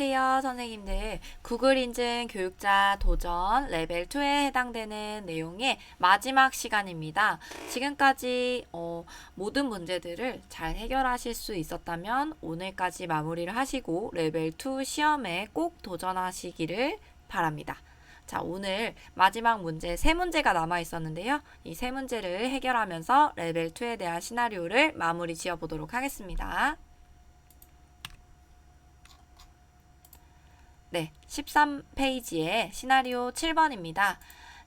안녕하세요, 선생님들. 구글 인증 교육자 도전 레벨 2에 해당되는 내용의 마지막 시간입니다. 지금까지 어, 모든 문제들을 잘 해결하실 수 있었다면 오늘까지 마무리를 하시고 레벨 2 시험에 꼭 도전하시기를 바랍니다. 자, 오늘 마지막 문제 세 문제가 남아 있었는데요. 이 세 문제를 해결하면서 레벨 2에 대한 시나리오를 마무리 지어 보도록 하겠습니다. 네, 13페이지에 시나리오 7번입니다.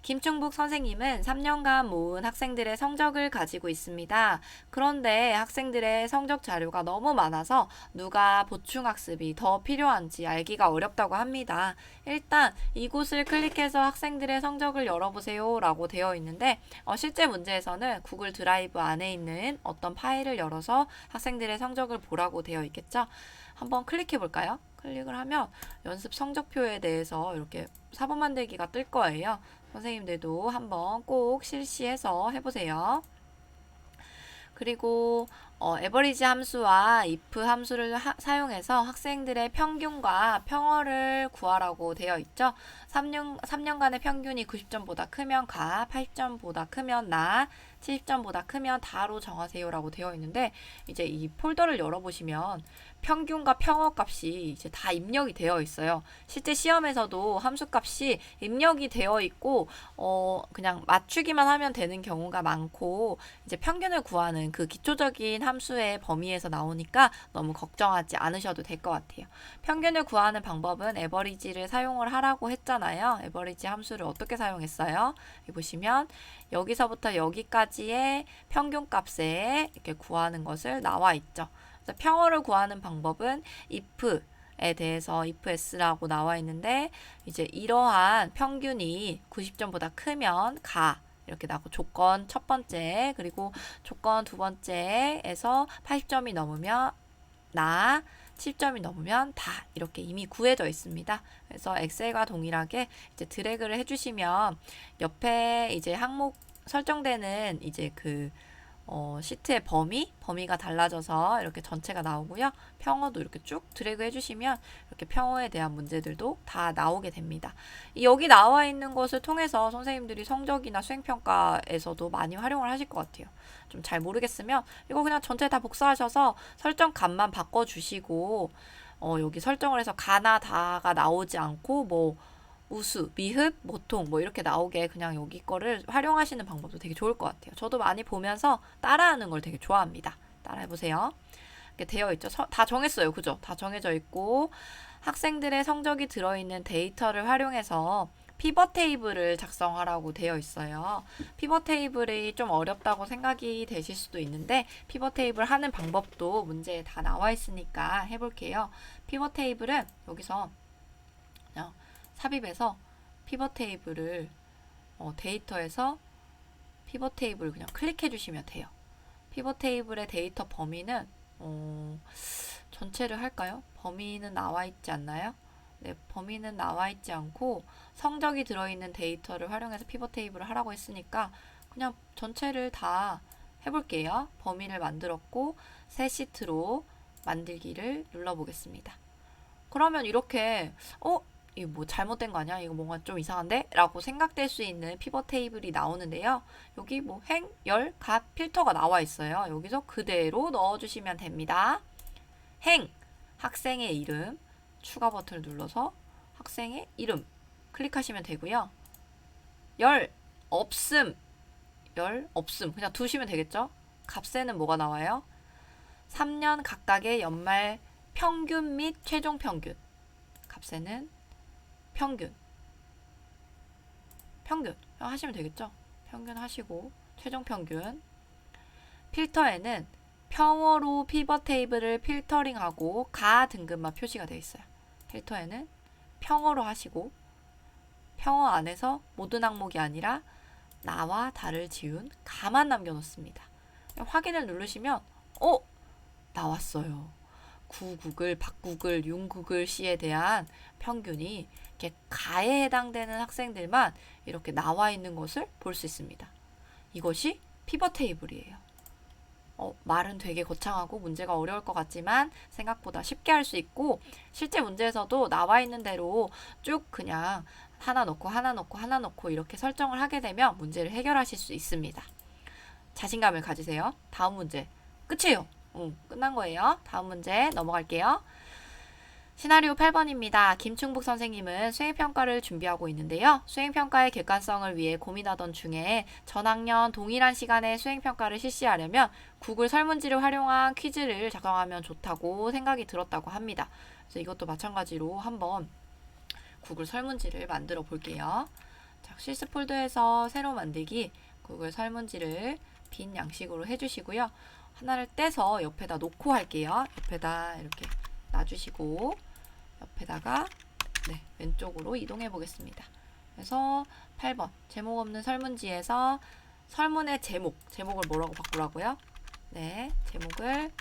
김충북 선생님은 3년간 모은 학생들의 성적을 가지고 있습니다. 그런데 학생들의 성적 자료가 너무 많아서 누가 보충학습이 더 필요한지 알기가 어렵다고 합니다. 일단 이곳을 클릭해서 학생들의 성적을 열어보세요 라고 되어 있는데 어, 실제 문제에서는 구글 드라이브 안에 있는 어떤 파일을 열어서 학생들의 성적을 보라고 되어 있겠죠. 한번 클릭해 볼까요? 클릭을 하면 연습 성적표에 대해서 이렇게 사본 만들기가 뜰 거예요. 선생님들도 한번 꼭 실시해서 해보세요. 그리고 어, 에버리지 함수와 if 함수를 하, 사용해서 학생들의 평균과 평어를 구하라고 되어 있죠. 3년, 3년간의 평균이 90점보다 크면 가, 80점보다 크면 나, 70점보다 크면 다로 정하세요라고 되어 있는데 이제 이 폴더를 열어보시면 평균과 평어 값이 이제 다 입력이 되어 있어요. 실제 시험에서도 함수 값이 입력이 되어 있고 어 그냥 맞추기만 하면 되는 경우가 많고 이제 평균을 구하는 그 기초적인 함수의 범위에서 나오니까 너무 걱정하지 않으셔도 될 것 같아요. 평균을 구하는 방법은 에버리지를 사용을 하라고 했잖아요. 에버리지 함수를 어떻게 사용했어요? 보시면 여기서부터 여기까지의 평균 값에 이렇게 구하는 것을 나와 있죠. 평어를 구하는 방법은 if 에 대해서 if s라고 나와 있는데 이제 이러한 평균이 90점보다 크면 가 이렇게 나고 조건 첫 번째 그리고 조건 두 번째에서 80점이 넘으면 나 10점이 넘으면 다 이렇게 이미 구해져 있습니다. 그래서 엑셀과 동일하게 이제 드래그를 해주시면 옆에 이제 항목 설정되는 이제 그 어, 시트의 범위, 범위가 달라져서 이렇게 전체가 나오고요. 평어도 이렇게 쭉 드래그 해주시면 이렇게 평어에 대한 문제들도 다 나오게 됩니다. 이 여기 나와 있는 것을 통해서 선생님들이 성적이나 수행평가에서도 많이 활용을 하실 것 같아요. 좀 잘 모르겠으면 이거 그냥 전체 다 복사하셔서 설정 값만 바꿔주시고 어, 여기 설정을 해서 가나 다가 나오지 않고 뭐 우수, 미흡, 보통 뭐 이렇게 나오게 그냥 여기 거를 활용하시는 방법도 되게 좋을 것 같아요. 저도 많이 보면서 따라하는 걸 되게 좋아합니다. 따라해 보세요. 이렇게 되어 있죠. 서, 다 정했어요. 그죠? 다 정해져 있고 학생들의 성적이 들어있는 데이터를 활용해서 피벗 테이블을 작성하라고 되어 있어요. 피벗 테이블이 좀 어렵다고 생각이 되실 수도 있는데 피벗 테이블 하는 방법도 문제에 다 나와 있으니까 해볼게요. 피벗 테이블은 여기서 그냥 삽입해서 피벗 테이블을 어, 데이터에서 피벗 테이블 그냥 클릭해 주시면 돼요. 피벗 테이블의 데이터 범위는 어, 전체를 할까요? 범위는 나와 있지 않나요? 네, 범위는 나와 있지 않고 성적이 들어있는 데이터를 활용해서 피벗 테이블을 하라고 했으니까 그냥 전체를 다 해볼게요. 범위를 만들었고 새 시트로 만들기를 눌러보겠습니다. 그러면 이렇게 어 이거 뭐 잘못된 거 아니야? 이거 뭔가 좀 이상한데? 라고 생각될 수 있는 피벗 테이블이 나오는데요. 여기 뭐 행, 열, 값, 필터가 나와 있어요. 여기서 그대로 넣어주시면 됩니다. 행, 학생의 이름, 추가 버튼을 눌러서 학생의 이름 클릭하시면 되고요. 열, 없음, 열, 없음. 그냥 두시면 되겠죠? 값에는 뭐가 나와요? 3년 각각의 연말 평균 및 최종 평균. 값에는 평균. 평균. 하시면 되겠죠? 평균 하시고, 최종 평균. 필터에는 평어로 피벗 테이블을 필터링하고 가 등급만 표시가 되어 있어요. 필터에는 평어로 하시고, 평어 안에서 모든 항목이 아니라 나와 다를 지운 가만 남겨놓습니다. 확인을 누르시면, 어? 나왔어요. 구국을, 박국을, 융국을 시에 대한 평균이 이렇게 가에 해당되는 학생들만 이렇게 나와 있는 것을 볼 수 있습니다. 이것이 피벗 테이블이에요. 어, 말은 되게 거창하고 문제가 어려울 것 같지만 생각보다 쉽게 할 수 있고 실제 문제에서도 나와 있는 대로 쭉 그냥 하나 넣고 하나 넣고 하나 넣고 이렇게 설정을 하게 되면 문제를 해결하실 수 있습니다. 자신감을 가지세요. 다음 문제. 끝이에요. 응, 끝난 거예요. 다음 문제 넘어갈게요. 시나리오 8번입니다. 김충북 선생님은 수행평가를 준비하고 있는데요. 수행평가의 객관성을 위해 고민하던 중에 전학년 동일한 시간에 수행평가를 실시하려면 구글 설문지를 활용한 퀴즈를 작성하면 좋다고 생각이 들었다고 합니다. 그래서 이것도 마찬가지로 한번 구글 설문지를 만들어 볼게요. 자, 실습 폴더에서 새로 만들기 구글 설문지를 빈 양식으로 해주시고요. 하나를 떼서 옆에다 놓고 할게요. 옆에다 이렇게 놔주시고 옆에다가 네, 왼쪽으로 이동해 보겠습니다. 그래서 8번 제목 없는 설문지에서 설문의 제목 제목을 뭐라고 바꾸라고요? 네, 제목을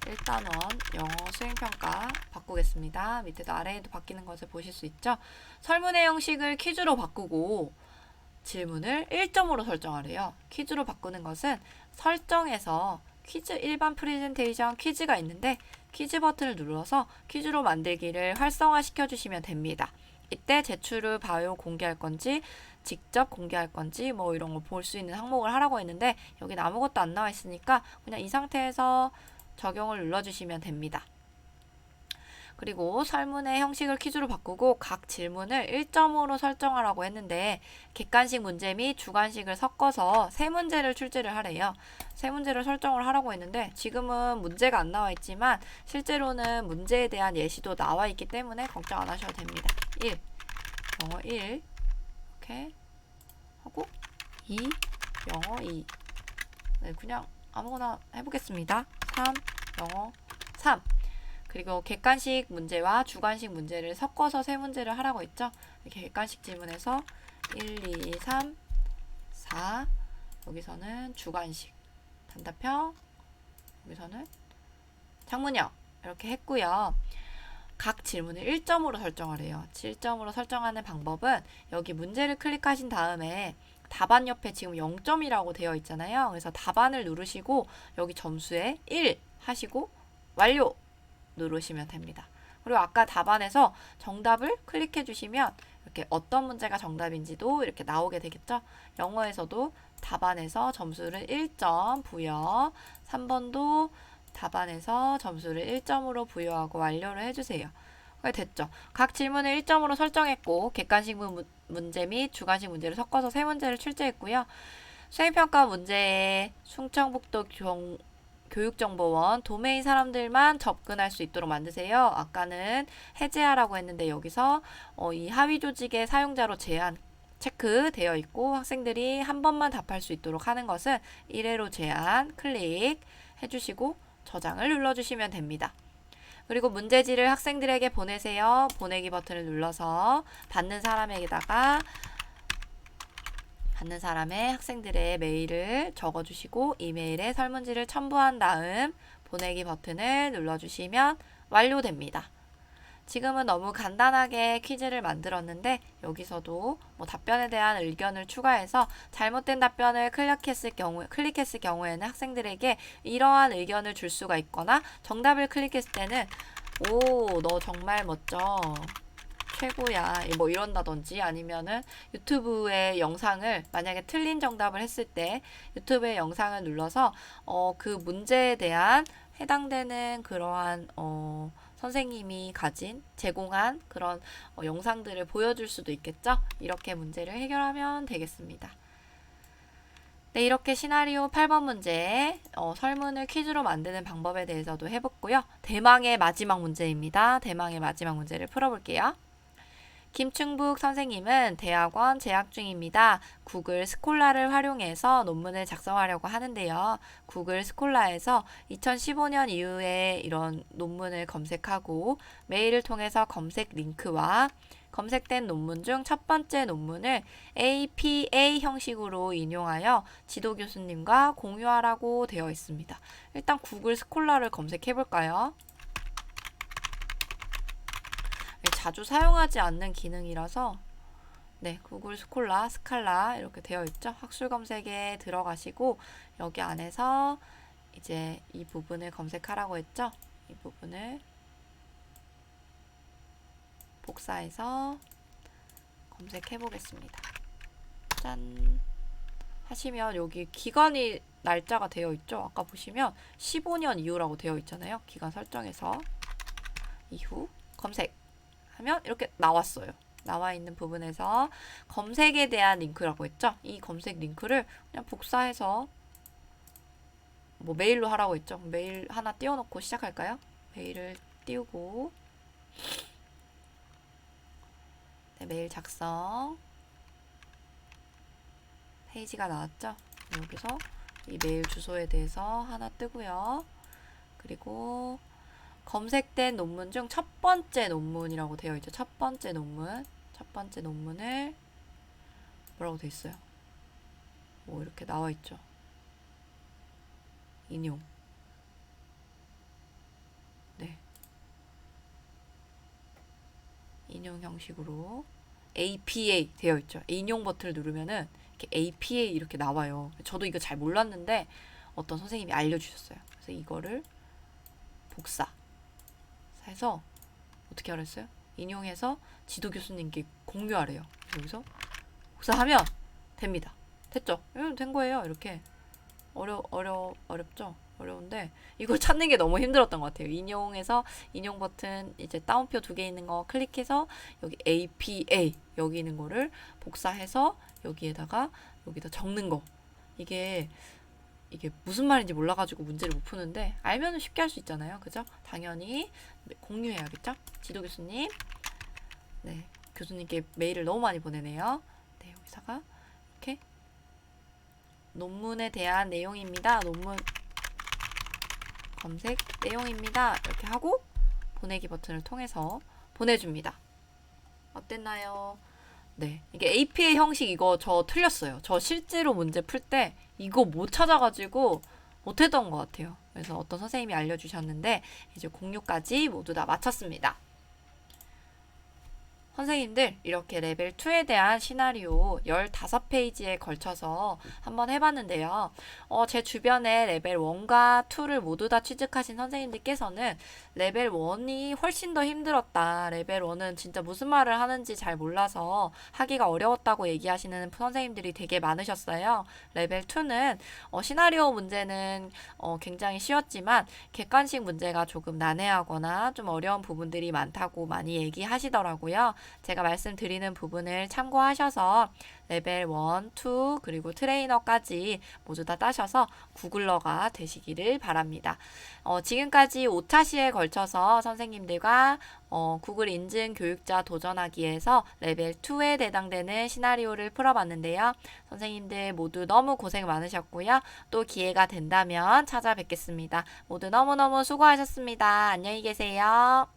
1단원 영어 수행평가 바꾸겠습니다. 밑에도 아래에도 바뀌는 것을 보실 수 있죠. 설문의 형식을 퀴즈로 바꾸고 질문을 1점으로 설정하래요. 퀴즈로 바꾸는 것은 설정에서 퀴즈 일반 프레젠테이션 퀴즈가 있는데 퀴즈 버튼을 눌러서 퀴즈로 만들기를 활성화시켜 주시면 됩니다. 이때 제출을 바로 공개할 건지 직접 공개할 건지 뭐 이런 거 볼 수 있는 항목을 하라고 했는데 여기 아무것도 안 나와 있으니까 그냥 이 상태에서 적용을 눌러주시면 됩니다. 그리고 설문의 형식을 퀴즈로 바꾸고 각 질문을 1점으로 설정하라고 했는데 객관식 문제 및 주관식을 섞어서 세 문제를 출제를 하래요. 세 문제를 설정을 하라고 했는데 지금은 문제가 안 나와 있지만 실제로는 문제에 대한 예시도 나와 있기 때문에 걱정 안 하셔도 됩니다. 1. 영어 1. 이렇게 하고 2. 영어 2. 네, 그냥 아무거나 해보겠습니다. 3. 영어 3. 그리고 객관식 문제와 주관식 문제를 섞어서 세 문제를 하라고 했죠. 객관식 질문에서 1, 2, 3, 4 여기서는 주관식 단답형 여기서는 창문형 이렇게 했고요. 각 질문을 1점으로 설정하래요. 7점으로 설정하는 방법은 여기 문제를 클릭하신 다음에 답안 옆에 지금 0점이라고 되어 있잖아요. 그래서 답안을 누르시고 여기 점수에 1 하시고 완료 누르시면 됩니다. 그리고 아까 답안에서 정답을 클릭해 주시면 이렇게 어떤 문제가 정답인지도 이렇게 나오게 되겠죠. 영어에서도 답안에서 점수를 1점 부여, 3번도 답안에서 점수를 1점으로 부여하고 완료를 해주세요. 됐죠. 각 질문을 1점으로 설정했고 객관식 문- 문제 및 주관식 문제를 섞어서 세 문제를 출제했고요. 수행평가 문제에 충청북도 경, 교육정보원 도메인 사람들만 접근할 수 있도록 만드세요. 아까는 해제하라고 했는데 여기서 어, 이 하위 조직의 사용자로 제한 체크되어 있고 학생들이 한 번만 답할 수 있도록 하는 것은 1회로 제한 클릭 해주시고 저장을 눌러주시면 됩니다. 그리고 문제지를 학생들에게 보내세요. 보내기 버튼을 눌러서 받는 사람에게다가 받는 사람의 학생들의 메일을 적어주시고 이메일에 설문지를 첨부한 다음 보내기 버튼을 눌러주시면 완료됩니다. 지금은 너무 간단하게 퀴즈를 만들었는데 여기서도 뭐 답변에 대한 의견을 추가해서 잘못된 답변을 클릭했을 경우 클릭했을 경우에는 학생들에게 이러한 의견을 줄 수가 있거나 정답을 클릭했을 때는 오 너 정말 멋져 최고야 뭐 이런다든지 아니면은 유튜브의 영상을 만약에 틀린 정답을 했을 때 유튜브의 영상을 눌러서 어 그 문제에 대한 해당되는 그러한 어 선생님이 가진 제공한 그런 어, 영상들을 보여줄 수도 있겠죠. 이렇게 문제를 해결하면 되겠습니다. 네, 이렇게 시나리오 8번 문제 어, 설문을 퀴즈로 만드는 방법에 대해서도 해봤고요. 대망의 마지막 문제입니다. 대망의 마지막 문제를 풀어볼게요. 김충북 선생님은 대학원 재학 중입니다. 구글 스콜라를 활용해서 논문을 작성하려고 하는데요. 구글 스콜라에서 2015년 이후에 이런 논문을 검색하고 메일을 통해서 검색 링크와 검색된 논문 중 첫 번째 논문을 APA 형식으로 인용하여 지도 교수님과 공유하라고 되어 있습니다. 일단 구글 스콜라를 검색해 볼까요? 네, 자주 사용하지 않는 기능이라서 네, 구글 스콜라, 스칼라 이렇게 되어 있죠. 학술 검색에 들어가시고 여기 안에서 이제 이 부분을 검색하라고 했죠? 이 부분을 복사해서 검색해 보겠습니다. 짠. 하시면 여기 기간이 날짜가 되어 있죠. 아까 보시면 15년 이후라고 되어 있잖아요. 기간 설정에서 이후 검색 하면 이렇게 나왔어요. 나와 있는 부분에서 검색에 대한 링크라고 했죠. 이 검색 링크를 그냥 복사해서 뭐 메일로 하라고 했죠. 메일 하나 띄워놓고 시작할까요? 메일을 띄우고 네, 메일 작성 페이지가 나왔죠. 여기서 이 메일 주소에 대해서 하나 뜨고요. 그리고 검색된 논문 중 첫 번째 논문이라고 되어 있죠. 첫 번째 논문. 첫 번째 논문을 뭐라고 되어 있어요? 뭐 이렇게 나와 있죠. 인용. 네. 인용 형식으로 APA 되어 있죠. 인용 버튼을 누르면은 이렇게 APA 이렇게 나와요. 저도 이거 잘 몰랐는데 어떤 선생님이 알려주셨어요. 그래서 이거를 복사 해서 어떻게 하랬어요? 인용해서 지도 교수님께 공유하래요. 여기서 복사하면 됩니다. 됐죠? 된 거예요. 이렇게 어려 어려 어렵죠? 어려운데 이걸 찾는 게 너무 힘들었던 것 같아요. 인용해서 인용 버튼 이제 따옴표 두 개 있는 거 클릭해서 여기 APA 여기 있는 거를 복사해서 여기에다가 여기다 적는 거 이게 이게 무슨 말인지 몰라가지고 문제를 못 푸는데 알면은 쉽게 할 수 있잖아요. 그죠? 당연히 공유해야겠죠? 지도 교수님. 네. 교수님께 메일을 너무 많이 보내네요. 네, 여기다가 이렇게 논문에 대한 내용입니다. 논문 검색 내용입니다. 이렇게 하고 보내기 버튼을 통해서 보내줍니다. 어땠나요? 네. 이게 APA 형식 이거 저 틀렸어요. 저 실제로 문제 풀 때 이거 못 찾아가지고 못했던 것 같아요. 그래서 어떤 선생님이 알려주셨는데 이제 공유까지 모두 다 마쳤습니다. 선생님들 이렇게 레벨 2에 대한 시나리오 15페이지에 걸쳐서 한번 해봤는데요. 어, 제 주변에 레벨 1과 2를 모두 다 취득하신 선생님들께서는 레벨 1이 훨씬 더 힘들었다. 레벨 1은 진짜 무슨 말을 하는지 잘 몰라서 하기가 어려웠다고 얘기하시는 선생님들이 되게 많으셨어요. 레벨 2는 어, 시나리오 문제는 어, 굉장히 쉬웠지만 객관식 문제가 조금 난해하거나 좀 어려운 부분들이 많다고 많이 얘기하시더라고요. 제가 말씀드리는 부분을 참고하셔서 레벨 1, 2, 그리고 트레이너까지 모두 다 따셔서 구글러가 되시기를 바랍니다. 어, 지금까지 5차 시에 걸쳐서 선생님들과 어, 구글 인증 교육자 도전하기에서 레벨 2에 해당되는 시나리오를 풀어봤는데요. 선생님들 모두 너무 고생 많으셨고요. 또 기회가 된다면 찾아뵙겠습니다. 모두 너무너무 수고하셨습니다. 안녕히 계세요.